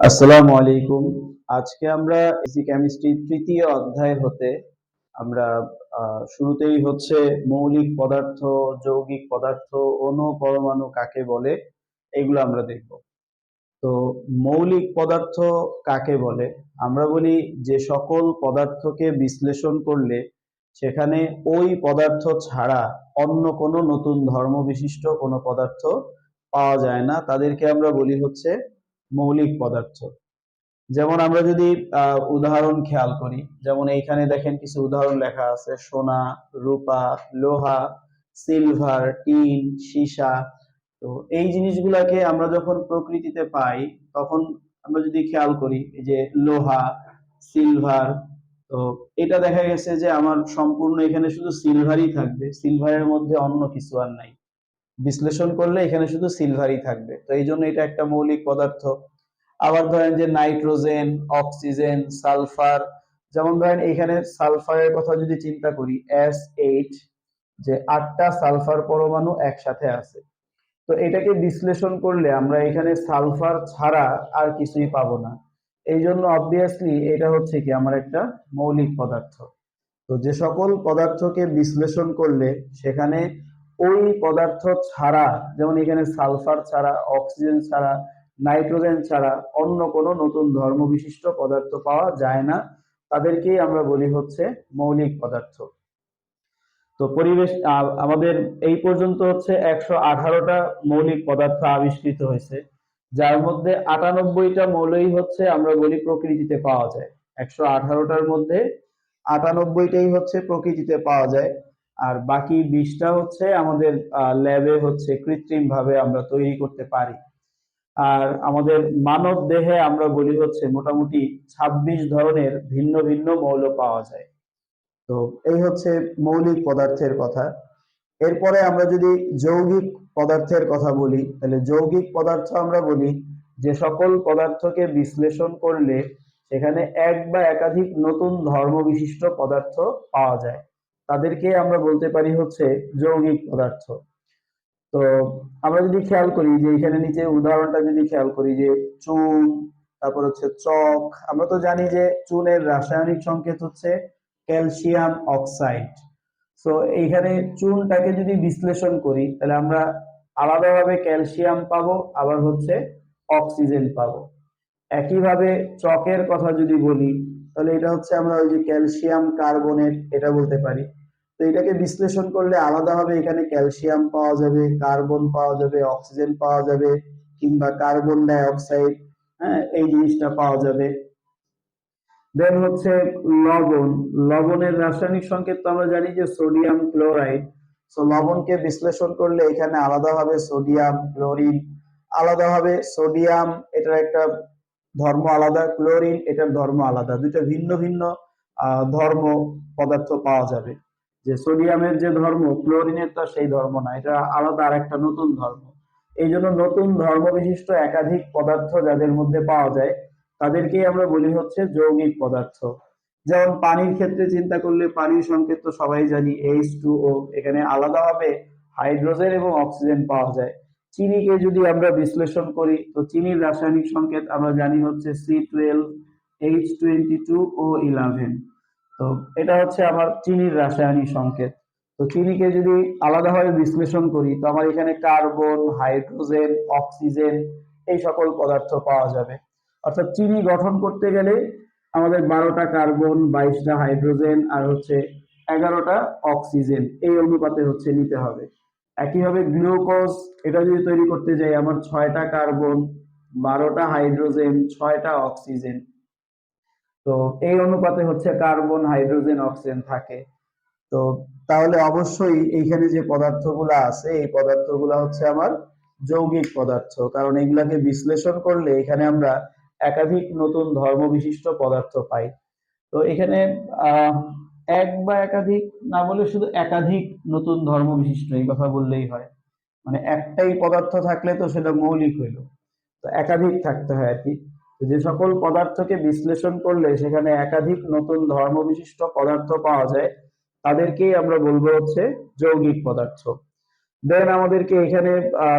আসসালামু আলাইকুম। আজকে আমরা এসি কেমিস্ট্রি তৃতীয় অধ্যায় হতে আমরা শুরুতেই হচ্ছে মৌলিক পদার্থ, যৌগিক পদার্থ, অণু পরমাণু কাকে বলে, এগুলো আমরা দেখব। তো মৌলিক পদার্থ কাকে বলে, আমরা বলি যে সকল পদার্থকে বিশ্লেষণ করলে সেখানে ওই পদার্থ ছাড়া অন্য কোনো নতুন ধর্ম বিশিষ্ট কোনো পদার্থ পাওয়া যায় না। তাদেরকে আমরা বলি হচ্ছে মৌলিক পদার্থ। যেমন আমরা যদি উদাহরণ খেয়াল করি, যেমন এইখানে দেখেন কিছু উদাহরণ লেখা আছে, সোনা, রূপা, লোহা, সিলভার, টিন, সীসা। তো এই জিনিসগুলাকে আমরা যখন প্রকৃতিতে পাই, তখন আমরা যদি খেয়াল করি যে লোহা, সিলভার, তো এটা দেখা গেছে যে আমার সম্পূর্ণ এখানে শুধু সিলভারই থাকবে, সিলভারের মধ্যে অন্য কিছু আর নাই। বিশ্লেষণ করলে এখানে শুধু সিলভারই থাকবে। তো এই জন্য এটা একটা মৌলিক পদার্থ। আবার ধরেন যে নাইট্রোজেন, অক্সিজেন, সালফার, যেমন ধরেন এখানে সালফারের কথা যদি চিন্তা করি এস এইট যে আটটা সালফার পরমাণু একসাথে আছে। তো এটাকে বিশ্লেষণ করলে আমরা এখানে সালফার ছাড়া আর কিছুই পাবো না। এই জন্য অবভিয়াসলি এটা হচ্ছে কি আমার একটা মৌলিক পদার্থ। তো যে সকল পদার্থকে বিশ্লেষণ করলে সেখানে ওই পদার্থ ছাড়া, যেমন এখানে সালফার ছাড়া, অক্সিজেন ছাড়া, নাইট্রোজেন ছাড়া অন্য কোনো নতুন ধর্ম বিশিষ্ট পদার্থ পাওয়া যায় না। তাদেরকেই আমরা বলি হচ্ছে মৌলিক পদার্থ। তো পরিবেশ আমাদের এই পর্যন্ত হচ্ছে একশো আঠারোটা মৌলিক পদার্থ আবিষ্কৃত হয়েছে, যার মধ্যে আটানব্বইটা মৌলই হচ্ছে আমরা বলি প্রকৃতিতে পাওয়া যায়। একশো আঠারোটার মধ্যে আটানব্বইটাই হচ্ছে প্রকৃতিতে পাওয়া যায়। আর বাকি বিশটা হচ্ছে আমাদের ল্যাবে হচ্ছে কৃত্রিম ভাবে আমরা তৈরি করতে পারি। আর আমাদের মানব দেহে আমরা বলি হচ্ছে মোটামুটি ছাব্বিশ ধরনের ভিন্ন ভিন্ন মৌল পাওয়া যায়। তো এই হচ্ছে মৌলিক পদার্থের কথা। এরপরে আমরা যদি যৌগিক পদার্থের কথা বলি, তাহলে যৌগিক পদার্থ আমরা বলি যে সকল পদার্থকে বিশ্লেষণ করলে সেখানে এক বা একাধিক নতুন ধর্ম বিশিষ্ট পদার্থ পাওয়া যায়। তাদেরকে আমরা বলতে পারি হচ্ছে যৌগিক পদার্থ। তো আমরা যদি খেয়াল করি যে এখানে নিচে উদাহরণটা যদি খেয়াল করি যে চুন, তারপর হচ্ছে চক, আমরা তো জানি যে চুনের রাসায়নিক সংকেত হচ্ছে ক্যালসিয়াম অক্সাইড। তো এইখানে চুনটাকে যদি বিশ্লেষণ করি, তাহলে আমরা আলাদাভাবে ক্যালসিয়াম পাবো, আবার হচ্ছে অক্সিজেন পাবো। একইভাবে চকের কথা যদি বলি, তাহলে এটা হচ্ছে আমরা ওই যে ক্যালসিয়াম কার্বনেট, এটা বলতে পারি। তো এটাকে বিশ্লেষণ করলে আলাদাভাবে এখানে ক্যালসিয়াম পাওয়া যাবে কার্বন পাওয়া যাবে অক্সিজেন পাওয়া যাবে, কিংবা কার্বন ডাই অক্সাইড হ্যাঁ এই জিনিসটা পাওয়া যাবে। দেন হচ্ছে লবণ। লবণের রাসায়নিক সংকেত তো আমরা জানি যে সোডিয়াম ক্লোরাইড সো লবণকে বিশ্লেষণ করলে এখানে আলাদাভাবে সোডিয়াম ক্লোরিন আলাদাভাবে সোডিয়াম এটার একটা ধর্ম আলাদা ক্লোরিন এটার ধর্ম আলাদা। দুইটা ভিন্ন ভিন্ন ধর্ম পদার্থ পাওয়া যাবে। যে সোডিয়ামের যে ধর্ম, ক্লোরিনের তো সেই ধর্ম না, এটা আলাদা আর একটা নতুন ধর্ম। এই জন্য নতুন ধর্ম বিশিষ্ট একাধিক পদার্থ যাদের মধ্যে পাওয়া যায়, তাদেরকেই আমরা বলি হচ্ছে যৌগিক পদার্থ। যেমন পানির ক্ষেত্রে চিন্তা করলে পানির সংকেত তো সবাই জানি এইচ টু ও এখানে আলাদাভাবে হাইড্রোজেন এবং অক্সিজেন পাওয়া যায়। চিনিকে যদি আমরা বিশ্লেষণ করি, তো চিনির রাসায়নিক সংকেত আমরা জানি হচ্ছে C twelve H twenty two O eleven তো এটা হচ্ছে আমার চিনির রাসায়নিক সংকেত। তো চিনিকে যদি আলাদাভাবে বিশ্লেষণ করি, তো আমার এখানে কার্বন, হাইড্রোজেন, অক্সিজেন এই সকল পদার্থ পাওয়া যাবে। অর্থাৎ চিনি গঠন করতে গেলে আমাদের বারোটা কার্বন, বাইশটা হাইড্রোজেন আর হচ্ছে এগারোটা অক্সিজেন। এই অনুপাতে হচ্ছে নিতে হবে। একইভাবে গ্লুকোজ, এটা যদি তৈরি করতে যাই, আমার ছয়টা কার্বন, বারোটা হাইড্রোজেন, ছয়টা অক্সিজেন। তো এই অনুপাতে হচ্ছে কার্বন, হাইড্রোজেন, অক্সিজেন থাকে। তো তাহলে অবশ্যই এইখানে যে পদার্থগুলো আছে, এই পদার্থগুলো হচ্ছে আমার যৌগিক পদার্থ। কারণ এগুলাকে বিশ্লেষণ করলে এখানে আমরা একাধিক নতুন ধর্ম বিশিষ্ট পদার্থ পাই। তো এখানে এক বা একাধিক না বলে শুধু একাধিক নতুন ধর্ম বিশিষ্ট এই কথা বললেই হয়। মানে একটাই পদার্থ থাকলে তো সেটা মৌলিক হইল। তো একাধিক থাকতে হয় আর কি। যে সকল পদার্থকে বিশ্লেষণ করলে সেখানে একাধিক নতুন ধর্ম বিশিষ্ট পদার্থ পাওয়া যায়, তাদেরকেই আমরা বলব হচ্ছে যৌগিক পদার্থ। দেন আমাদেরকে এখানে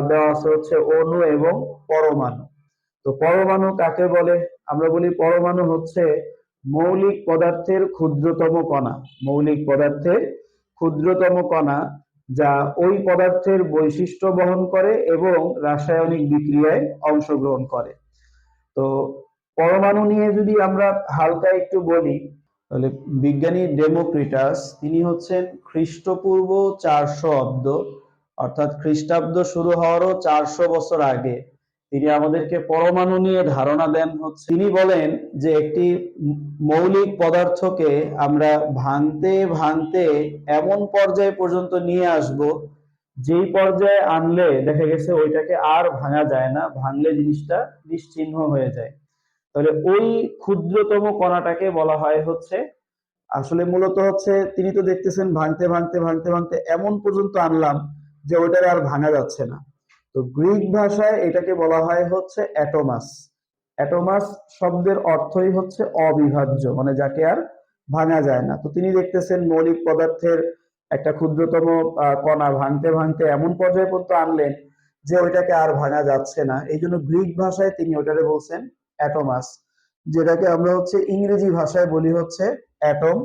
দেওয়া আছে হচ্ছে অণু এবং পরমাণু। তো পরমাণু কাকে বলে? আমরা বলি পরমাণু হচ্ছে মৌলিক পদার্থের ক্ষুদ্রতম কণা। মৌলিক পদার্থের ক্ষুদ্রতম কণা যা ওই পদার্থের বৈশিষ্ট্য বহন করে এবং রাসায়নিক বিক্রিয়ায় অংশগ্রহণ করে। তো পরমাণু নিয়ে যদি আমরা হালকা একটু বলি, তাহলে বিজ্ঞানী ডেমোক্রিটাস, তিনি হচ্ছেন খ্রিস্টপূর্ব চারশো অব্দ, অর্থাৎ খ্রিস্টাব্দ শুরু হওয়ারও চারশো বছর আগে। তিনি আমাদেরকে পরমাণু নিয়ে ধারণা দেন হচ্ছে, তিনি বলেন যে একটি মৌলিক পদার্থকে আমরা ভাঙতে ভাঙতে এমন পর্যায়ে পর্যন্ত নিয়ে আসব যেই পর্যায়ে আনলে দেখা গেছে ওইটাকে আর ভাঙা যায় না, ভাঙলে জিনিসটা নিশ্চিহ্ন হয়ে যায়। তাহলে ওই ক্ষুদ্রতম কণাটাকে বলা হয় হচ্ছে, আসলে মূলত হচ্ছে তিনি তো দেখতেছেন ভাঙতে ভাঙতে ভাঙতে ভাঙতে এমন পর্যন্ত আনলাম যে ওইটার আর ভাঙা যাচ্ছে না। তো গ্রিক ভাষায় এটাকে বলা হয় হচ্ছে অ্যাটোমাস। অ্যাটোমাস শব্দের অর্থই হচ্ছে অবিভাজ্য মানে যাকে আর ভাঙা যায় না। তো তিনি দেখতেছেন মৌলিক পদার্থের একটা ক্ষুদ্রতম কণা ভাঙতে ভাঙতে এমন পর্যায়ে পর্যন্ত আনলেন যে ওইটাকে আর ভাঙা যাচ্ছে না। এই জন্য গ্রিক ভাষায় তিনি ওটারে বলছেন অ্যাটোমাস, যেটাকে আমরা হচ্ছে ইংরেজি ভাষায় বলি হচ্ছে অ্যাটম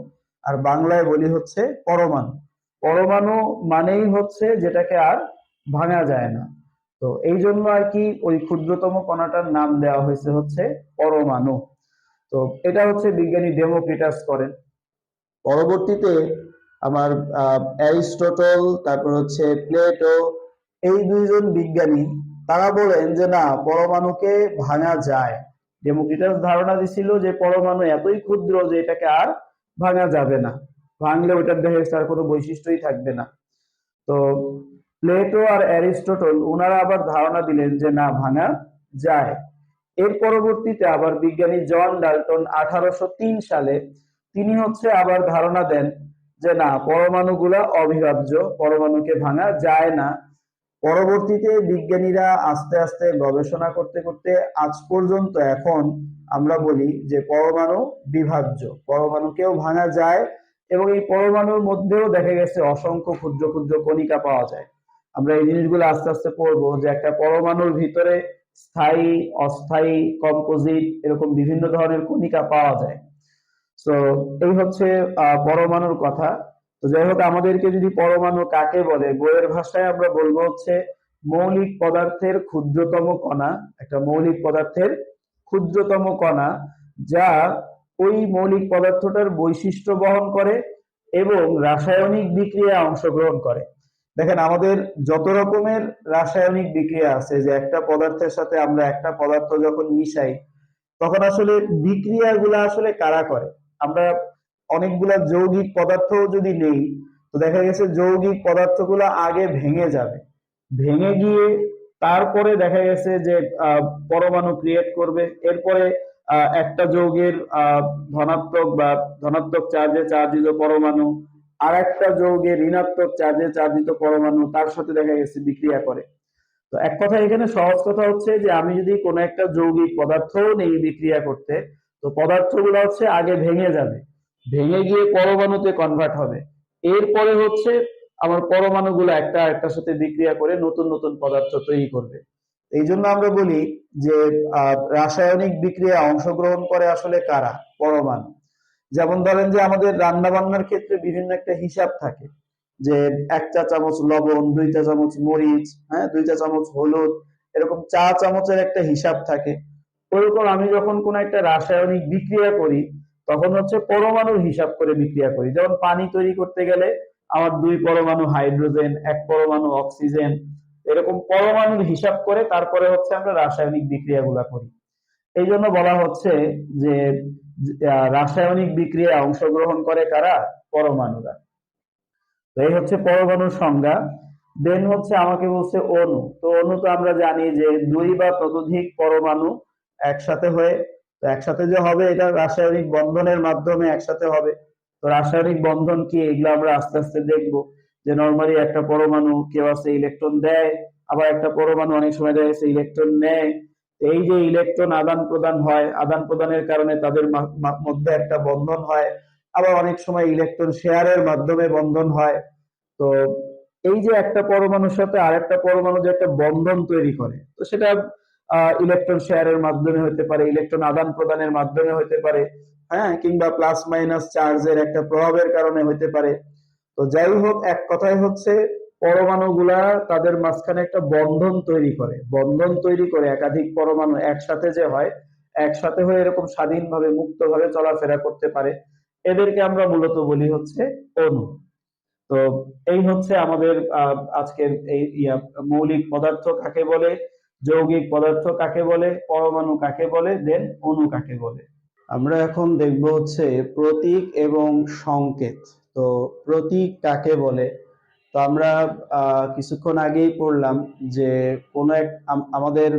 আর বাংলায় বলি হচ্ছে পরমাণু। পরমাণু মানেই হচ্ছে যেটাকে আর ভাঙা যায় না। তো এই জন্য আর কি ওই ক্ষুদ্রতম কণাটার নাম দেওয়া হয়েছে হচ্ছে পরমাণু। তো এটা হচ্ছে বিজ্ঞানী ডেমোক্রিটাস করেন। পরবর্তীতে আমার অ্যারিস্টটল, তারপর হচ্ছে প্লেটো, এই দুইজন বিজ্ঞানী, তারা বলেন যে না, পরমাণুকে ভাঙা যায়। ডেমোক্রিটাস ধারণা দিছিল যে পরমাণু এতই ক্ষুদ্র যে এটাকে আর ভাঙা যাবে না। ভাঙলে ওইটার দেহে তার কোনো বৈশিষ্ট্যই থাকবে না। তো প্লেটো আর অ্যারিস্টটল ওনারা আবার ধারণা দিলেন যে না, ভাঙা যায়। এর পরবর্তীতে আবার বিজ্ঞানী জন ডাল্টন আঠারোশো তিন সালে, তিনি হচ্ছে আবার ধারণা দেন যে না, পরমাণুগুলা অবিভাজ্য, পরমাণুকে ভাঙা যায় না। পরবর্তীতে বিজ্ঞানীরা আস্তে আস্তে গবেষণা করতে করতে আজ পর্যন্ত এখন আমরা বলি যে পরমাণু বিভাজ্য, পরমাণুকেও ভাঙা যায় এবং এই পরমাণুর মধ্যেও দেখা গেছে অসংখ্য ক্ষুদ্র ক্ষুদ্র কণিকা পাওয়া যায়। আমরা এই জিনিসগুলো আস্তে আস্তে পড়ব যে একটা পরমাণুর ভিতরে স্থায়ী, অস্থায়ী, কম্পোজিট এরকম বিভিন্ন ধরনের কণিকা পাওয়া যায়। তো এই হচ্ছে পরমাণুর কথা। তো যাই হোক, আমাদেরকে যদি পরমাণু কাকে বলে, বইয়ের ভাষায় আমরা বলব হচ্ছে, মৌলিক পদার্থের ক্ষুদ্রতম কণা, একটা মৌলিক পদার্থের ক্ষুদ্রতম কণা, যা ওই মৌলিক পদার্থটার বৈশিষ্ট্য বহন করে এবং রাসায়নিক বিক্রিয়ায় অংশগ্রহণ করে। দেখেন, আমাদের যত রকমের রাসায়নিক বিক্রিয়া আছে, যে একটা পদার্থের সাথে আমরা একটা পদার্থ যখন মিশাই, তখন আসলে বিক্রিয়াগুলো আসলে কারা করে? আমরা অনেকগুলা যৌগিক পদার্থ যদি নেই, তো দেখা গেছে যৌগিক পদার্থগুলো আগে ভেঙে যাবে। ভেঙে গিয়ে তারপরে দেখা গেছে যে পরমাণু ক্রিয়েট করবে। এরপরে একটা যৌগের ধনাত্মক বা ধনাত্মক চার্জে চার্জিত পরমাণু আর একটা যৌগে ঋণাত্মক চার্জে চার্জিত পরমাণু, তার সাথে দেখা গেছে বিক্রিয়া করে। তো এক কথা এখানে সহজ কথা হচ্ছে যে, আমি যদি কোনো একটা যৌগিক পদার্থ নেই বিক্রিয়া করতে তো পদার্থগুলো হচ্ছে আগে ভেঙে যাবে। ভেঙে গিয়ে পরমাণুতে কনভার্ট হবে। এরপরে হচ্ছে আমার পরমাণুগুলো একটা একটার সাথে বিক্রিয়া করে নতুন নতুন পদার্থ তৈরি করবে। এই জন্য আমরা বলি যে রাসায়নিক বিক্রিয়া অংশগ্রহণ করে আসলে কারা? পরমাণু। যেমন ধরেন যে আমাদের রান্না বান্নার ক্ষেত্রে বিভিন্ন একটা হিসাব থাকে যে এক চা চামচ লবণ, দুই চা চামচ মরিচ হ্যাঁ দুই চা চামচ হলুদ, এরকম চা চামচের একটা হিসাব থাকে। ওরকম আমি যখন কোন একটা রাসায়নিক বিক্রিয়া করি, তখন হচ্ছে পরমাণুর হিসাব করে বিক্রিয়া করি। যেমন পানি তৈরি করতে গেলে আমার দুই পরমাণু হাইড্রোজেন, এক পরমাণু অক্সিজেন, এরকম পরমাণুর হিসাব করে তারপরে হচ্ছে আমরা রাসায়নিক বিক্রিয়াগুলা করি। এই জন্য বলা হচ্ছে যে রাসায়নিক বিক্রিয়ায় অংশগ্রহণ করে কারা? পরমাণুরা। এই হচ্ছে পরমাণুর সংজ্ঞা। দেন হচ্ছে আমাকে বলছে অণু। তো অণু তো আমরা জানি যে দুই বা ততোধিক পরমাণু একসাথে হয়ে, তো একসাথে যে হবে এটা রাসায়নিক বন্ধনের মাধ্যমে একসাথে হবে। তো রাসায়নিক বন্ধন কি এগুলো আমরা আস্তে আস্তে দেখব যে নর্মালি একটা পরমাণু কেউ আছে ইলেকট্রন দেয়, আবার একটা পরমাণু অনেক সময় দেখা যাচ্ছে ইলেকট্রন নেয়। এই যে ইলেকট্রন আদান প্রদান হয়, আদান প্রদানের কারণে তাদের মধ্যে একটা বন্ধন হয়, আবার অনেক সময় ইলেকট্রন শেয়ারের মাধ্যমে বন্ধন হয়। তো এই যে একটা পরমাণুর সাথে আর একটা পরমাণু যে একটা বন্ধন তৈরি করে, তো সেটা ইলেকট্রন শেয়ারের মাধ্যমে হতে পারে ইলেকট্রন আদান প্রদানের মাধ্যমে হতে পারে হ্যাঁ কিংবা প্লাস মাইনাস চার্জের একটা প্রভাবের কারণে হতে পারে। তো যাই হোক, এক কথায় হচ্ছে পরমাণুগুলা তাদের মাঝখানে একটা বন্ধন তৈরি করে। বন্ধন তৈরি করে, একাধিক পরমাণু একসাথে যে হয়, একসাথে হয়ে এরকম স্বাধীনভাবে মুক্তভাবে চলাফেরা করতে পারে। এদেরকে আমরা মূলত বলি হচ্ছে অণু। তো এই হচ্ছে আমাদের আজকের এই মৌলিক পদার্থ কাকে বলে? যৌগিক পদার্থ কাকে বলে, পরমাণু কাকে বলে দেন অণু কাকে বলে। আমরা এখন দেখব হচ্ছে প্রতীক এবং সংকেত। তো প্রতীক কাকে বলে? তো আমরা কিছুক্ষণ আগেই পড়লাম যে কোন এক আমাদের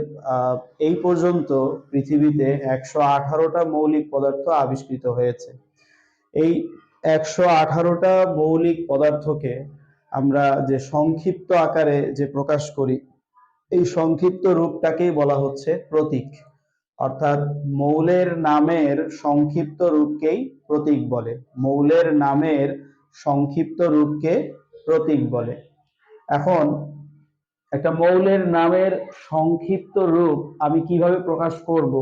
এই পর্যন্ত পৃথিবীতে একশো আঠারোটা মৌলিক পদার্থ আবিষ্কৃত হয়েছে। এই একশো আঠারোটা মৌলিক পদার্থকে আমরা যে সংক্ষিপ্ত আকারে যে প্রকাশ করি এই সংক্ষিপ্ত রূপটাকেই বলা হচ্ছে প্রতীক। অর্থাৎ মৌলের নামের সংক্ষিপ্ত রূপকেই প্রতীক বলে। মৌলের নামের সংক্ষিপ্ত রূপকে প্রতীক বলে। এখন একটা মৌলের নামের সংক্ষিপ্ত রূপ আমি কীভাবে প্রকাশ করব,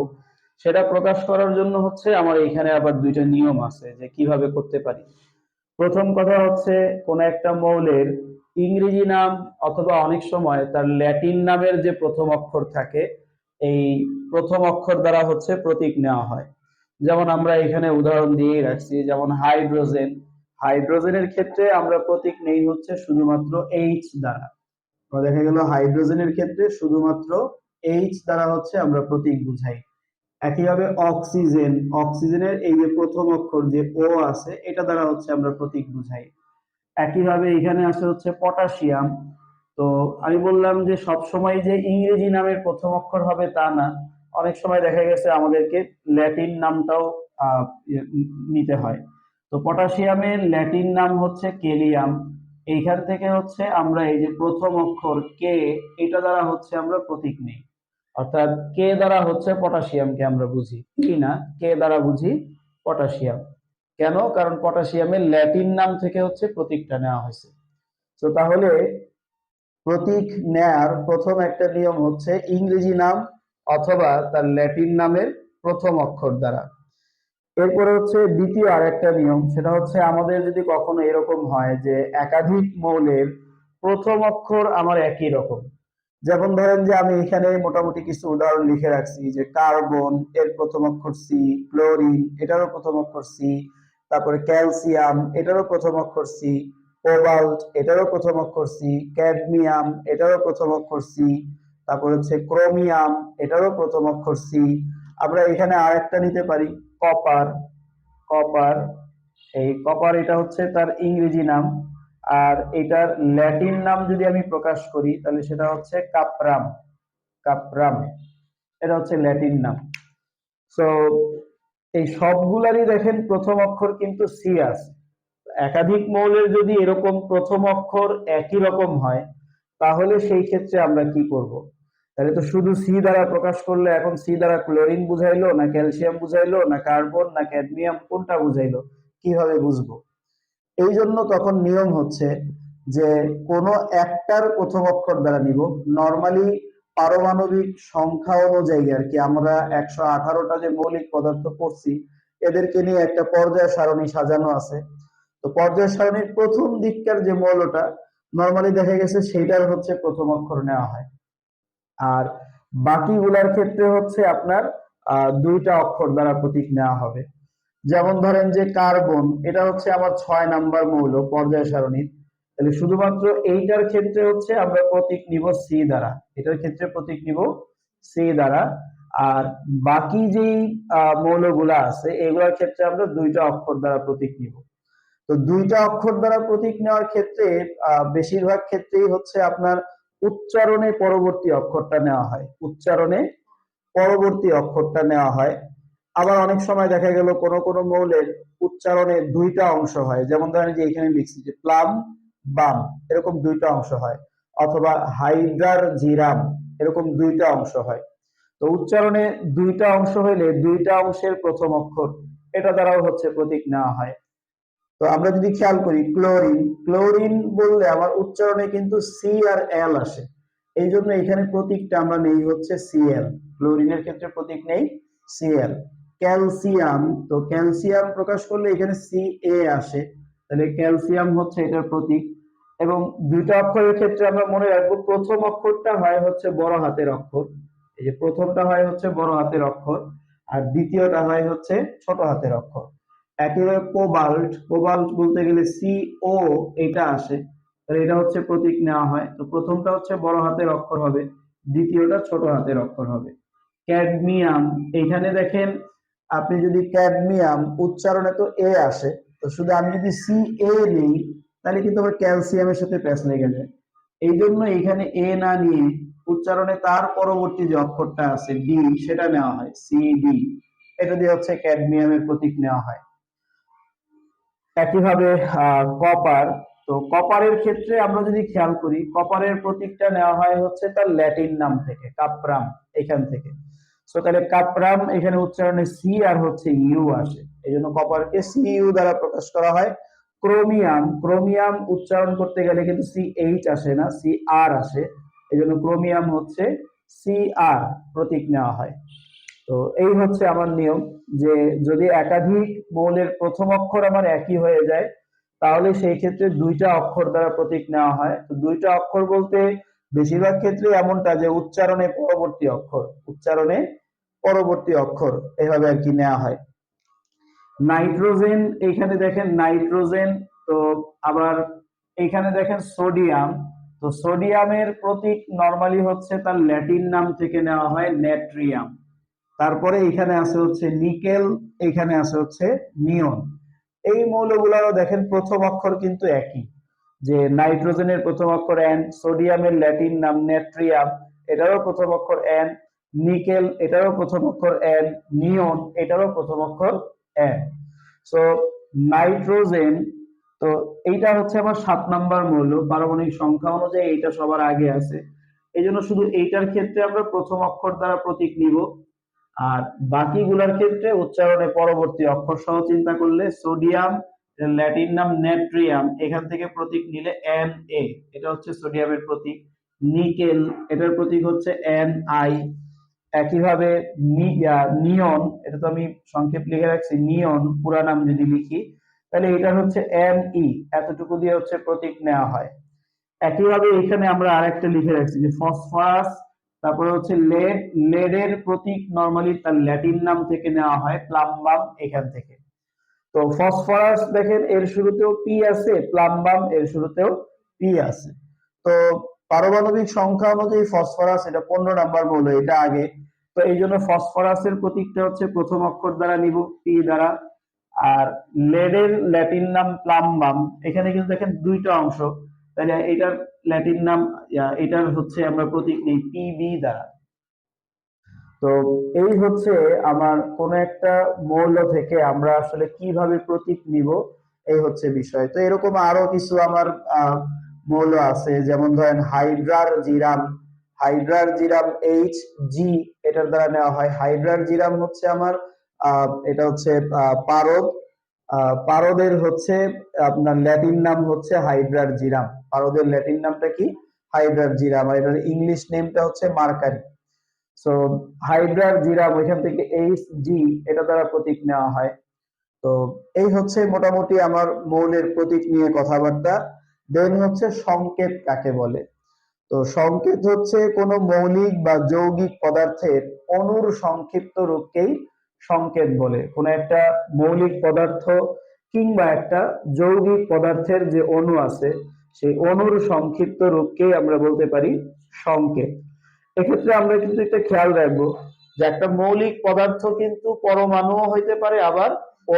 সেটা প্রকাশ করার জন্য হচ্ছে আমার এখানে আবার দুইটা নিয়ম আছে যে কীভাবে করতে পারি। প্রথম কথা হচ্ছে, কোন একটা মৌলের ইংরেজি নাম অথবা অনেক সময় তার ল্যাটিন নামের যে প্রথম অক্ষর থাকে, এই প্রথম অক্ষর দ্বারা হচ্ছে প্রতীক নেওয়া হয়। যেমন আমরা এখানে উদাহরণ দিয়ে রাখছি, যেমন হাইড্রোজেন। হাইড্রোজেনের ক্ষেত্রে আমরা প্রতীক নেই হচ্ছে শুধুমাত্র এইচ দ্বারা। দেখা গেল হাইড্রোজেনের ক্ষেত্রে শুধুমাত্র এইচ দ্বারা হচ্ছে আমরা প্রতীক বুঝাই। একইভাবে অক্সিজেন, অক্সিজেনের এই যে প্রথম অক্ষর যে ও আছে, এটা দ্বারা হচ্ছে আমরা প্রতীক বুঝাই। একইভাবে এখানে আসে হচ্ছে পটাশিয়াম। তো আমি বললাম যে সব সময় যে ইংরেজি নামের প্রথম অক্ষর হবে তা না অনেক সময় দেখা গেছে আমাদেরকে ল্যাটিন নামটাও ইয়ে, নিতে হয়। তো পটাশিয়ামের ল্যাটিন নাম হচ্ছে কেলিয়াম। এইখান থেকে হচ্ছে আমরা এই যে প্রথম অক্ষর কে এটা দ্বারা হচ্ছে আমরা প্রতীক নেই। অর্থাৎ কে দ্বারা হচ্ছে পটাশিয়ামকে আমরা বুঝি কি না? কে দ্বারা বুঝি? পটাশিয়াম। কেন? কারণ পটাশিয়ামের ল্যাটিন নাম থেকে হচ্ছে প্রতীকটা নেওয়া হয়েছে। তো তাহলে প্রতীক নেয়ার প্রথম একটা নিয়ম হচ্ছে ইংরেজি নাম অথবা তার ল্যাটিন নামের প্রথম অক্ষর দ্বারা। এরপরে হচ্ছে দ্বিতীয় আর একটা নিয়ম, সেটা হচ্ছে আমাদের যদি কখনো এরকম হয় যে একাধিক মৌলের প্রথম অক্ষর আমার একই রকম। যেমন ধরেন যে আমি এখানে মোটামুটি কিছু উদাহরণ লিখে রাখছি যে কার্বন, এর প্রথম অক্ষর সি ক্লোরিন, এটারও প্রথম অক্ষর সি তারপরে ক্যালসিয়াম এটারও প্রথম অক্ষর সি কোবাল্ট এটারও প্রথম অক্ষর সি ক্যাডমিয়াম এটারও প্রথম অক্ষর সি তারপর হচ্ছে ক্রোমিয়াম এটারও প্রথম অক্ষর সি আমরা এখানে আরেকটা নিতে পারি কপার কপার এই কপার এটা হচ্ছে তার ইংরেজি নাম, আর এটার ল্যাটিন নাম যদি আমি প্রকাশ করি, তাহলে সেটা হচ্ছে কাপরাম কাপরাম, এটা হচ্ছে ল্যাটিন নাম। সো এই সবগুলারই দেখেন প্রথম অক্ষর কিন্তু সি আছে একাধিক মৌলের যদি এরকম প্রথম অক্ষর একই রকম হয়, তাহলে সেই ক্ষেত্রে আমরা কি করব? তাহলে তো শুধু সি দ্বারা প্রকাশ করলে এখন সি দ্বারা ক্লোরিন বুঝাইলো, না ক্যালসিয়াম বুঝাইলো, না কার্বন, না ক্যাডমিয়াম, কোনটা বুঝাইলো, কীভাবে বুঝব? এই জন্য তখন নিয়ম হচ্ছে যে কোনো একটার প্রথম অক্ষর দ্বারা নিব। নর্মালি পারমাণবিক সংখ্যা অনুযায়ী আর কি, আমরা একশো আঠারোটা যে মৌলিক পদার্থ পড়ছি, এদেরকে নিয়ে একটা পর্যায় সারণী সাজানো আছে। তো পর্যায় সারণীর প্রথম দিককার যে মৌলটা নর্মালি দেখা গেছে সেইটার হচ্ছে প্রথম অক্ষর নেওয়া হয়। আর বাকিগুলার ক্ষেত্রে হচ্ছে আপনার দুইটা অক্ষর দ্বারা প্রতীক নেওয়া হবে। যেমন ধরেন যে কার্বন, এটা হচ্ছে আমার ছয় নাম্বার মৌল, পর্যায় সারণীর। তাহলে শুধুমাত্র এইটার ক্ষেত্রে হচ্ছে আমরা প্রতীক নিব সি দ্বারা। এটার ক্ষেত্রে প্রতীক নিব সি দ্বারা। আর বাকি যেই মৌলগুলা আছে, এগুলোর ক্ষেত্রে আমরা দুইটা অক্ষর দ্বারা প্রতীক নিব। তো দুইটা অক্ষর দ্বারা প্রতীক নেওয়ার ক্ষেত্রে বেশিরভাগ ক্ষেত্রেই হচ্ছে আপনার উচ্চারণে পরবর্তী অক্ষরটা নেওয়া হয়। উচ্চারণে পরবর্তী অক্ষরটা নেওয়া হয়। আবার অনেক সময় দেখা গেল কোন কোন মৌলের উচ্চারণে দুইটা অংশ হয়। যেমন ধরেন যে এখানে লিখছি যে প্লাম বাম, এরকম দুইটা অংশ হয়। অথবা হাইড্রার জিরাম, এরকম দুইটা অংশ হয়। তো উচ্চারণে দুইটা অংশ হইলে দুইটা অংশের প্রথম অক্ষর, এটা দ্বারাও হচ্ছে প্রতীক নেওয়া হয়। তো আমরা যদি খেয়াল করি, ক্লোরিন ক্লোরিন বললে আমার উচ্চারণে কিন্তু সি আর এল আসে। এই জন্য এখানে প্রতীকটা আমরা নেই হচ্ছে সিএল ক্লোরিনের ক্ষেত্রে প্রতীক নেই সিএল ক্যালসিয়াম, তো ক্যালসিয়াম প্রকাশ করলে এখানে সি এ আসে। তাহলে ক্যালসিয়াম হচ্ছে এটার প্রতীক। এবং দুইটা অক্ষরের ক্ষেত্রে আমরা মনে রাখব, প্রথম অক্ষরটা হয় হচ্ছে বড় হাতের অক্ষর। এই যে প্রথমটা হয় হচ্ছে বড় হাতের অক্ষর, আর দ্বিতীয়টা হয় হচ্ছে ছোট হাতের অক্ষর। একইভাবে কোবাল্ট কোবাল্ট বলতে গেলে সি ও এটা আসে, তাহলে এটা হচ্ছে প্রতীক নেওয়া হয়। তো প্রথমটা হচ্ছে বড় হাতের অক্ষর হবে, দ্বিতীয়টা ছোট হাতের অক্ষর হবে। ক্যাডমিয়াম এখানে দেখেন আপনি যদি ক্যাডমিয়াম উচ্চারণে তো এ আসে, তো শুধু আমি যদি সি এ নিই তাহলে কিন্তু আবার ক্যালসিয়ামের সাথে প্যাচ লেগে যায় এই জন্য এখানে এ না নিয়ে উচ্চারণে তার পরবর্তী যে অক্ষরটা আছে ডি সেটা নেওয়া হয় সি ডি এটা দিয়ে হচ্ছে ক্যাডমিয়ামের প্রতীক নেওয়া হয়। একইভাবে কপার তো কপারের ক্ষেত্রে আমরা যদি খেয়াল করি কপারের প্রতীকটা নেওয়া হয় হচ্ছে তার ল্যাটিন নাম থেকে কাপ্রাম এখান থেকে। সো তাহলে কাপ্রাম এখানে উচ্চারণে সি আর হচ্ছে ইউ আসে। এই জন্য কপারকে সি ইউ দ্বারা প্রকাশ করা হয়। ক্রোমিয়াম ক্রোমিয়াম উচ্চারণ করতে গেলে কিন্তু সি এইচ আসে না সি আর আসে। এই জন্য ক্রোমিয়াম হচ্ছে সি আর প্রতীক নেওয়া হয়। তো এই হচ্ছে আমার নিয়ম যে যদি একাধিক মৌলের প্রথম অক্ষর আমার একই হয়ে যায়, তাহলে সেই ক্ষেত্রে দুইটা অক্ষর দ্বারা প্রতীক নেওয়া হয়। তো দুইটা অক্ষর বলতে বেশিরভাগ ক্ষেত্রে এমনটা যে উচ্চারণে পরবর্তী অক্ষর, উচ্চারণে পরবর্তী অক্ষর, এভাবে আর কি নেওয়া হয়। নাইট্রোজেন এখানে দেখেন নাইট্রোজেন, তো আবার এখানে দেখেন সোডিয়াম। তো সোডিয়ামের প্রতীক নর্মালি হচ্ছে তার ল্যাটিন নাম থেকে নেওয়া হয় নেট্রিয়াম। তারপরে এখানে আছে হচ্ছে নিকেল এখানে আছে হচ্ছে নিয়ন। এই মৌলগুলোরও দেখেন প্রথম অক্ষর কিন্তু একই, যে নাইট্রোজেনের প্রথম অক্ষর এন সোডিয়ামের ল্যাটিন নাম নেট্রিয়াম, এটারও প্রথম অক্ষর এন নিকেল, এটারও প্রথম অক্ষর এন নিয়ন, এটারও প্রথম অক্ষর সো নাইট্রোজেন তো এইটা হচ্ছে আমার সাত নাম্বার মৌল, পারমাণবিক সংখ্যা অনুযায়ী এইটা সবার আগে আছে। এই জন্য শুধু এইটার ক্ষেত্রে আমরা প্রথম অক্ষর দ্বারা প্রতীক নিব, আর বাকিগুলার ক্ষেত্রে উচ্চারণে পরবর্তী অক্ষর সহ চিন্তা করলে সোডিয়াম ল্যাটিন নাম নেট্রিয়াম, এখান থেকে প্রতীক নিলে এন এ এটা হচ্ছে সোডিয়ামের প্রতীক। নিকেল, এটার প্রতীক হচ্ছে এন আই একইভাবে নিয়ন, এটা তো আমি সংক্ষেপ লিখে রাখছি, নিয়ন, পুরা নাম যদি লিখি, তাহলে এটা হচ্ছে এন ই এতটুকু দিয়ে হচ্ছে প্রতীক নেওয়া হয়। একইভাবে এখানে আমরা আরেকটা লিখে রাখছি যে ফসফরাস, তারপরে হচ্ছে লেড লেডের প্রতীক নর্মালি তার ল্যাটিন নাম থেকে নেওয়া হয়, প্লাম্বাম এখান থেকে। তো ফসফরাস দেখেন, এর শুরুতেও পি আছে, প্লাম্বাম এর শুরুতেও পি আছে। তো পারমাণবিক সংখ্যা অনুযায়ী ফসফরাস, এটা পনেরো নাম্বার মৌল, এটা আগে তো এই জন্য ফসফরাসের প্রতীকটা হচ্ছে প্রথম অক্ষর দ্বারা নিব পি দ্বারা। আর লেডের ল্যাটিন নাম প্লাম্বাম এখানে কিন্তু দেখেন দুইটা অংশ। তাহলে এটার ল্যাটিন নাম এটার হচ্ছে আমরা প্রতীক নেই পিবি দ্বারা। তো এই হচ্ছে আমার কোন একটা মৌল থেকে আমরা আসলে কীভাবে প্রতীক নিব, এই হচ্ছে বিষয়। তো এরকম আরও কিছু আমার মৌল আছে। যেমন ধরেন হাইড্রার জিরাম হাইড্রার জিরাম এইচ জি এটার দ্বারা নেওয়া হয়। হাইড্রার জিরাম হচ্ছে আমার এটা হচ্ছে পারদ। পারদের হচ্ছে আপনার ল্যাটিন নাম হচ্ছে হাইড্রার জিরাম পারদের ল্যাটিন নামটা কি? হাইড্রার জিরাম আর এটার ইংলিশ নেমটা হচ্ছে মার্কারি। সো হাইড্রার জিরাম ওইখান থেকে এইচ জি এটা দ্বারা প্রতীক নেওয়া হয়। তো, এই হচ্ছে মোটামুটি আমার মৌলের প্রতীক নিয়ে কথাবার্তা। দেন হচ্ছে সংকেত কাকে বলে? তো সংকেত হচ্ছে কোনো মৌলিক বা যৌগিক পদার্থের অনুর সংক্ষিপ্ত রূপকেই সংকেত বলে। কোন একটা মৌলিক পদার্থ কিংবা একটা যৌগিক পদার্থের যে অণু আছে, সেই অণুর সংক্ষিপ্ত রূপকেই আমরা বলতে পারি সংকেত। এক্ষেত্রে আমরা কিন্তু একটা খেয়াল রাখব যে একটা মৌলিক পদার্থ কিন্তু পরমাণুও হইতে পারে, আবার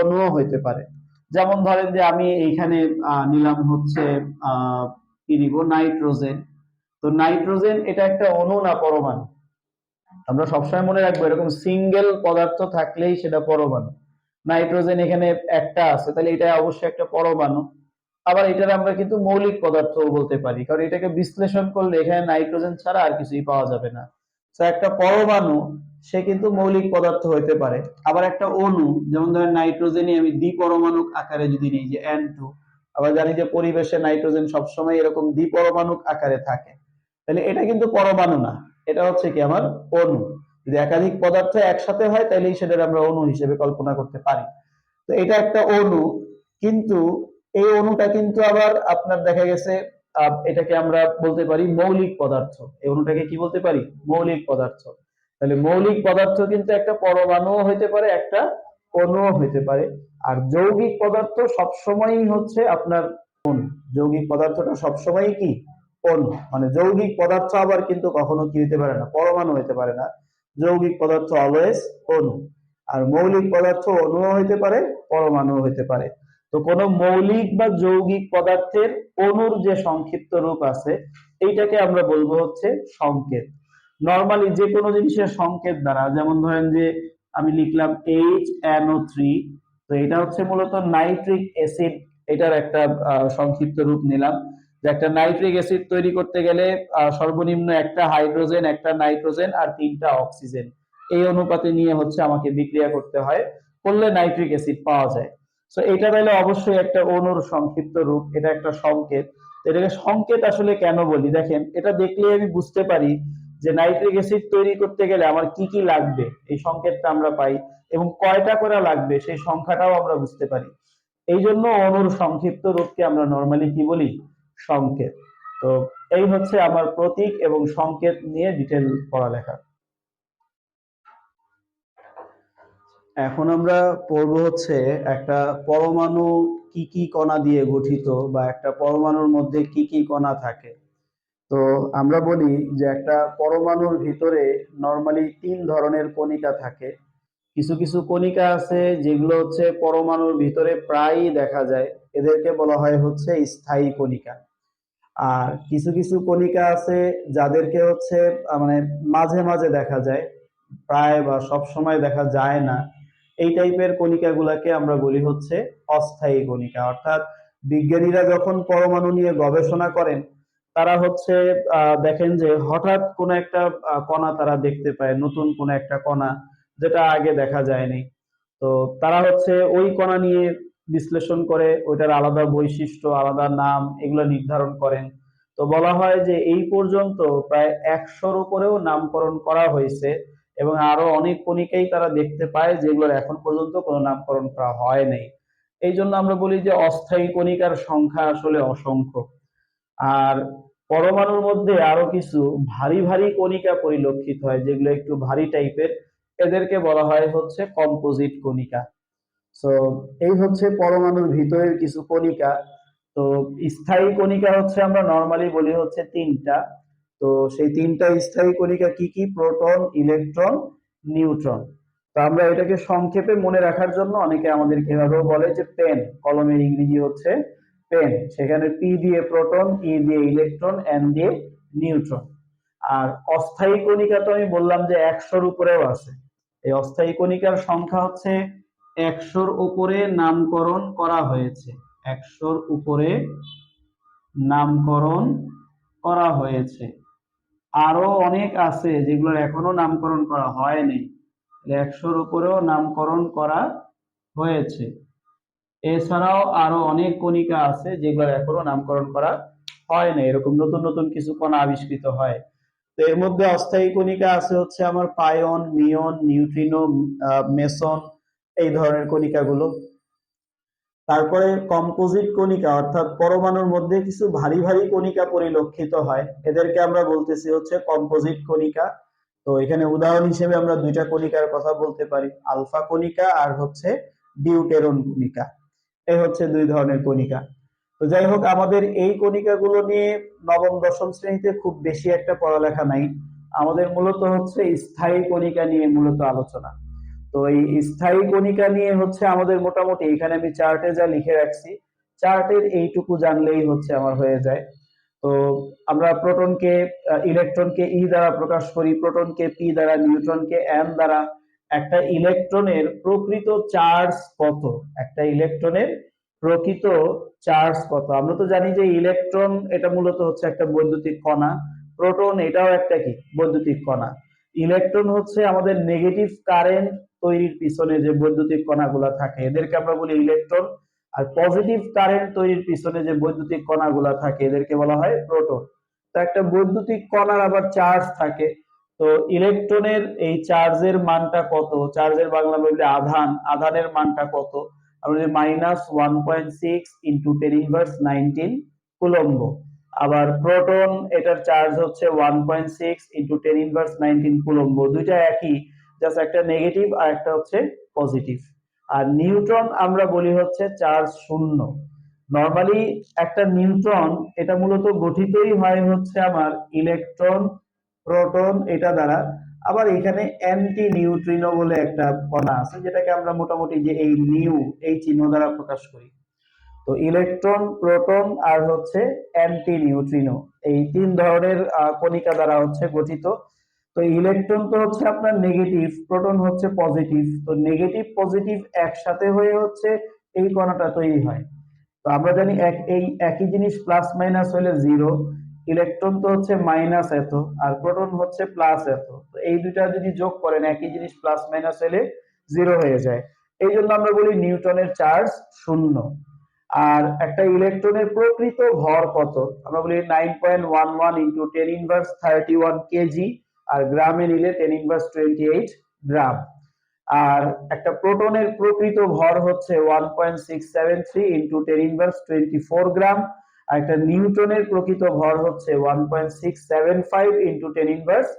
অণুও হইতে পারে। যেমন ধরেন যে আমি এইখানে নিলাম হচ্ছে, আহ, কি নিব? নাইট্রোজেন। তো নাইট্রোজেন এটা একটা অণু না পরমাণু? আমরা সবসময় মনে রাখব এরকম সিঙ্গেল পদার্থ থাকলেই সেটা পরমাণু। নাইট্রোজেন এখানে একটা আছে, তাহলে এটা অবশ্যই একটা পরমাণু। আবার এটার আমরা কিন্তু মৌলিক পদার্থ বলতে পারি, কারণ এটাকে বিশ্লেষণ করলে এখানে নাইট্রোজেন ছাড়া আর কিছুই পাওয়া যাবে না। একটা পরমাণু, সে কিন্তু মৌলিক পদার্থ হইতে পারে। আবার একটা অণু, যেমন ধরেন নাইট্রোজেনই আমি দ্বিপরমাণুক আকারে যদি নিই, যে এন টু আবার জানি যে পরিবেশে নাইট্রোজেন সবসময় এরকম দ্বিপরমাণুক আকারে থাকে। তাহলে এটা কিন্তু পরমাণু না। এটা হচ্ছে কি আমার অণু। যদি একাধিক পদার্থ একসাথে হয় তাহলেই সেটার আমরা অণু হিসেবে কল্পনা করতে পারি। তো এটা একটা অণু, কিন্তু এই অণুটা কিন্তু আবার আপনার দেখা গেছে এটাকে আমরা বলতে পারি মৌলিক পদার্থ। এই অণুটাকে কি বলতে পারি? মৌলিক পদার্থ। তাহলে মৌলিক পদার্থ কিন্তু একটা পরমাণুও হইতে পারে, একটা অণুও হইতে পারে। আর যৌগিক পদার্থ সবসময়ই হচ্ছে আপনার অণু। যৌগিক পদার্থটা সবসময়ই কি? অণু মানে যৌগিক পদার্থ আবার কিন্তু কখনো কি হইতে পারে না, পরমাণু হইতে পারে না। যৌগিক পদার্থ অলওয়েজ অণু। আর মৌলিক পদার্থ অণুও হইতে পারে পরমাণু হইতে পারে। তো কোনো মৌলিক বা যৌগিক পদার্থের অণুর যে সংক্ষিপ্ত রূপ আছে, এইটাকে আমরা বলব হচ্ছে সংকেত। নর্মালি যে কোনো জিনিসের সংকেত দ্বারা, যেমন ধরেন যে আমি লিখলাম এইচ এনও থ্রি তো এটা হচ্ছে মূলত নাইট্রিক অ্যাসিড এটার একটা সংক্ষিপ্ত রূপ নিলাম। যে একটা নাইট্রিক অ্যাসিড তৈরি করতে গেলে সর্বনিম্ন একটা হাইড্রোজেন, একটা নাইট্রোজেন আর তিনটা অক্সিজেন। এই অনুপাতে নিয়ে হচ্ছে আমাকে বিক্রিয়া করতে হয়, করলে নাইট্রিক অ্যাসিড পাওয়া যায়। সো এটা তাহলে অবশ্যই একটা অণুর সংক্ষিপ্ত রূপ, এটা একটা সংকেত। এটাকে সংকেত আসলে কেন বলি? দেখেন, এটা দেখলে আমি বুঝতে পারি যে নাইট্রিক অ্যাসিড তৈরি করতে গেলে আমার কি কি লাগবে, এই সংকেতটা আমরা পাই এবং কয়টা করে লাগবে, সেই সংখ্যাটাও আমরা বুঝতে পারি। এই জন্য অণুর সংক্ষিপ্ত রূপকে আমরা নর্মালি কি বলি? সংকেত। তো এই হচ্ছে আমার প্রতীক এবং সংকেত নিয়ে ডিটেল পড়ালেখা। এখন আমরা পড়ব হচ্ছে একটা পরমাণু কি কি কণা দিয়ে গঠিত বা একটা পরমাণুর মধ্যে কি কি কণা থাকে। তো আমরা বলি যে একটা পরমাণুর ভিতরে নর্মালি তিন ধরনের কণিকা থাকে। কিছু কিছু কণিকা আছে যেগুলো হচ্ছে পরমাণুর ভিতরে প্রায়ই দেখা যায়। এদেরকে বলা হয় হচ্ছে স্থায়ী কণিকা। আর কিছু কিছু কণিকা আছে যাদেরকে হচ্ছে মানে মাঝে মাঝে দেখা যায়, প্রায় বা সব সময় দেখা যায় না। এই টাইপের কণিকাগুলোকে আমরা বলি হচ্ছে অস্থায়ী কণিকা। অর্থাৎ বিজ্ঞানীরা যখন পরমাণু নিয়ে গবেষণা করেন, তারা হচ্ছে দেখেন যে হঠাৎ কোনো একটা কণা তারা দেখতে পায়, নতুন কোনো একটা কণা যেটা আগে দেখা যায়নি। তো তারা হচ্ছে ওই কণা নিয়ে বিশ্লেষণ করে ওইটার আলাদা বৈশিষ্ট্য, আলাদা নাম এগুলো নির্ধারণ করেন। তো বলা হয় যে এই পর্যন্ত প্রায় একশোর উপরেও নামকরণ করা হয়েছে এবং আরও অনেক কণিকাই তারা দেখতে পায় যেগুলোর এখন পর্যন্ত কোনো নামকরণ করা হয় নাই। এই জন্য আমরা বলি যে অস্থায়ী কণিকার সংখ্যা আসলে অসংখ্য। আর পরমাণুর মধ্যে আরও কিছু ভারী ভারী কণিকা পরিলক্ষিত হয় যেগুলো একটু ভারী টাইপের এদেরকে বলা হয় হচ্ছে কম্পোজিট কণিকা। সো এই হচ্ছে পরমাণুর ভিতরের কিছু কণিকা। তো, স্থায়ী কণিকা হচ্ছে আমরা নর্মালি বলি হচ্ছে তিনটা। তো, সেই তিনটা স্থায়ী কণিকা কি কি? Proton, electron, neutron. তো, আমরা এটাকে সংক্ষেপে মনে রাখার জন্য অনেকে আমাদেরকে এভাবেও বলে যে পেন, কলমের ইংরেজি হচ্ছে পেন। সেখানে পি দিয়ে প্রোটন ই দিয়ে ইলেকট্রন এন দিয়ে নিউট্রন। আর অস্থায়ী কণিকা তো আমি বললাম যে একশোর উপরেও আছে। এই অস্থায়ী কণিকার সংখ্যা হচ্ছে একশোর উপরে নামকরণ করা হয়েছে। একশোর উপরে নামকরণ করা হয়েছে। আরও অনেক আছে যেগুলোর এখনও নামকরণ করা হয়নি। একশোর উপরেও নামকরণ করা হয়েছে। এছাড়াও আরও অনেক কণিকা আছে যেগুলোর এখনও নামকরণ করা হয় না এরকম নতুন নতুন কিছু কণা আবিষ্কৃত হয়। তো এর মধ্যে অস্থায়ী কণিকা আছে হচ্ছে আমার পায়ন নিয়ন নিউট্রিনো মেসন এই ধরনের কণিকাগুলো। তারপরে কম্পোজিট কণিকা অর্থাৎ পরমাণুর মধ্যে কিছু ভারী ভারী কণিকা পরিলক্ষিত হয়। এদেরকে আমরা বলতেছি হচ্ছে কম্পোজিট কণিকা। তো এখানে উদাহরণ হিসেবে আমরা দুইটা কণিকার কথা বলতে পারি। আলফা কণিকা আর হচ্ছে ডিউটেরন কণিকা। এই হচ্ছে দুই ধরনের কণিকা। তো যাই হোক, আমাদের এই কণিকাগুলো নিয়ে নবম, দশম শ্রেণীতে খুব বেশি একটা পড়ালেখা নাই। আমাদের মূলত হচ্ছে স্থায়ী কণিকা নিয়ে মূলত আলোচনা। তো এই স্থায়ী কণিকা নিয়ে হচ্ছে আমাদের মোটামুটি এখানে আমি চার্টে যা লিখে রাখছি, চার্টের এইটুকু জানলেই হচ্ছে আমার হয়ে যায়। তো আমরা প্রোটনকে ইলেকট্রনকে ই দ্বারা প্রকাশ করি, প্রোটনকে পি দ্বারা, নিউট্রনকে এন দ্বারা। একটা ইলেকট্রনের প্রকৃত চার্জ কত? একটা ইলেকট্রনের প্রকৃত চার্জ কত? আমরা তো জানি যে ইলেকট্রন এটা মূলত হচ্ছে একটা বৈদ্যুতিক কণা, প্রোটন এটাও একটা কি? বৈদ্যুতিক কণা। ইলেকট্রন হচ্ছে আমাদের নেগেটিভ কারেন্ট তৈরির পিছনে যে বৈদ্যুতিক কণাগুলা থাকে, এদেরকে আমরা বলি ইলেকট্রন আর পজিটিভ কারেন্ট তৈরির পিছনে যে বৈদ্যুতিক কণাগুলা থাকে, এদেরকে বলা হয় প্রোটন তো একটা বৈদ্যুতিক কণার আবার চার্জ থাকে, তো ইলেকট্রনের এই চার্জের মানটা কত? চার্জের বাংলা বললে আধান, আধানের মানটা কত? আমরা minus one point six into ten inverse nineteen coulomb. আবার প্রোটন এটার চার্জ হচ্ছে one point six into ten inverse nineteen coulomb. দুইটা একই জাস্ট একটা নেগেটিভ আর একটা হচ্ছে পজিটিভ আর নিউট্রন আমরা বলি হচ্ছে চার্জ শূন্য। নর্মালি একটা নিউট্রন এটা মূলত গঠিতই হয় হচ্ছে আমার ইলেকট্রন প্রোটন এটা দ্বারা। আবার এখানে অ্যান্টি নিউট্রিনো বলে একটা কণা আছে, যেটাকে আমরা মোটামুটি যে এই নিউ এই চিহ্ন দ্বারা প্রকাশ করি। তো ইলেকট্রন প্রোটন আর হচ্ছে অ্যান্টি নিউট্রিনো এই তিন ধরনের কণিকা দ্বারা হচ্ছে গঠিত। তো ইলেকট্রন তো হচ্ছে আপনার নেগেটিভ প্রোটন হচ্ছে পজিটিভ তো নেগেটিভ পজিটিভ একসাথে হয়ে হচ্ছে এই কণাটা তৈরি হয়। তো আমরা জানি এক এই একই জিনিস প্লাস মাইনাস হলে জিরো ইলেকট্রন তো হচ্ছে মাইনাস এত, আর প্রোটন হচ্ছে প্লাস এত। তো এই দুইটা যদি যোগ করেন, একই জিনিস প্লাস মাইনাস হলে জিরো হয়ে যায়। এই জন্য আমরা বলি নিউটনের চার্জ শূন্য। আর একটা ইলেকট্রনের প্রকৃত ভর কত? আমরা বলি nine point one one into ten inverse thirty one KG আর গ্রামে নিলে ten inverse twenty eight gram. আর একটা প্রোটনের প্রকৃত ভর হচ্ছে one point six seven three into ten inverse twenty four gram. আর একটা নিউটনের প্রকৃত ভর হচ্ছে one point six seven five into ten inverse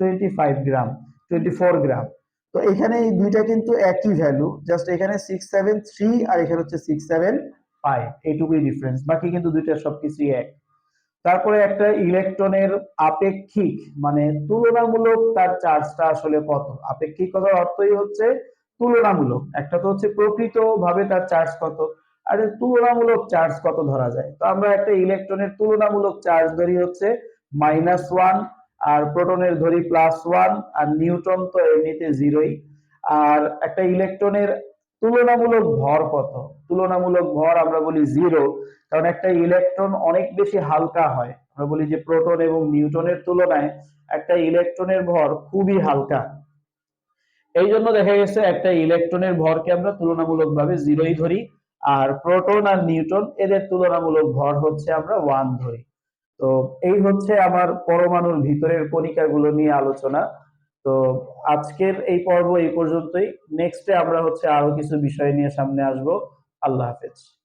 twenty five gram twenty four gram. তো এখানে এই দুইটা কিন্তু একই ভ্যালু জাস্ট এখানে সিক্স সেভেন থ্রি আর এখানে হচ্ছে সিক্স সেভেন ফাইভ এইটুকুই ডিফারেন্স বাকি কিন্তু দুইটা সবকিছুই এক। তারপরে একটা ইলেকট্রনের আপেক্ষিক মানে তুলনামূলক তার চার্জটা আসলে কত? আপেক্ষিকতার অর্থই হচ্ছে তুলনামূলক। একটা তো হচ্ছে প্রকৃত ভাবে তার চার্জ কত, আর তুলনামূলক চার্জ কত ধরা যায়? তো আমরা একটা ইলেকট্রনের তুলনামূলক চার্জ ধরি হচ্ছে মাইনাস ওয়ান আর প্রোটনের ধরি প্লাস ওয়ান আর নিউটন তো এমনিতে জিরোই আর একটা ইলেকট্রনের তুলনামূলক ভর কত? তুলনামূলক ভর আমরা বলি জিরো কারণ একটা ইলেকট্রন অনেক বেশি হালকা হয়। আমরা বলি যে প্রোটন এবং নিউটনের তুলনায় একটা ইলেকট্রনের ভর খুবই হালকা। এই জন্য দেখা গেছে একটা ইলেকট্রনের ভরকে আমরা তুলনামূলকভাবে জিরোই ধরি, আর প্রোটন আর নিউটন এদের তুলনামূলক ভর হচ্ছে আমরা ওয়ান ধরি। তো এই হচ্ছে আমার পরমাণুর ভিতরের কণিকাগুলো নিয়ে আলোচনা। তো আজকের এই পর্ব এই পর্যন্তই। নেক্সটে আমরা হচ্ছে আরও কিছু বিষয় নিয়ে সামনে আসব। আল্লাহ হাফেজ।